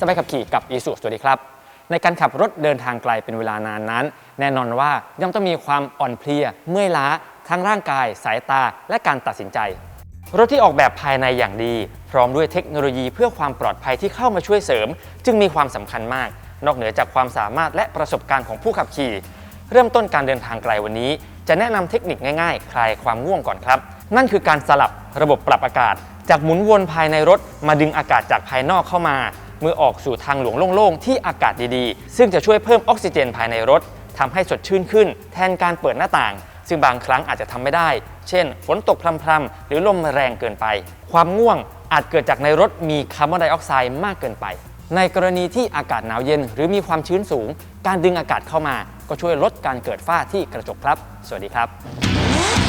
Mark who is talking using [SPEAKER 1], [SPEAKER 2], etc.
[SPEAKER 1] สบายขับขี่กับอีสุสวัสดีครับ ในการขับรถเดินทางไกลเป็นเวลานานนั้น แน่นอนว่าย่อมต้องมีความอ่อนเพลีย เมื่อยล้า ทั้งร่างกาย สายตา และการตัดสินใจ รถที่ออกแบบภายในอย่างดี พร้อมด้วยเทคโนโลยีเพื่อความปลอดภัยที่เข้ามาช่วยเสริม จึงมีความสำคัญมาก นอกเหนือจากความสามารถและประสบการณ์ของผู้ขับขี่ เริ่มต้นการเดินทางไกลวันนี้ จะแนะนำเทคนิคง่ายๆ คลายความง่วงก่อนครับ นั่นคือการสลับระบบปรับอากาศ จากหมุนวนภายในรถมาดึงอากาศจากภายนอกเข้ามา เมื่อออกสู่ทางหลวงโล่งๆ ที่อากาศดีๆ ซึ่งจะช่วยเพิ่มออกซิเจนภายในรถทำให้สดชื่นขึ้น แทนการเปิดหน้าต่าง ซึ่งบางครั้งอาจจะทำไม่ได้ เช่น ฝนตกพรำๆหรือลมแรงเกินไป ความง่วงอาจเกิดจากในรถมีคาร์บอนไดออกไซด์มากเกินไป ในกรณีที่อากาศหนาวเย็น หรือมีความชื้นสูง การดึงอากาศเข้ามา ก็ช่วยลดการเกิดฝ้าที่กระจกครับ สวัสดีครับ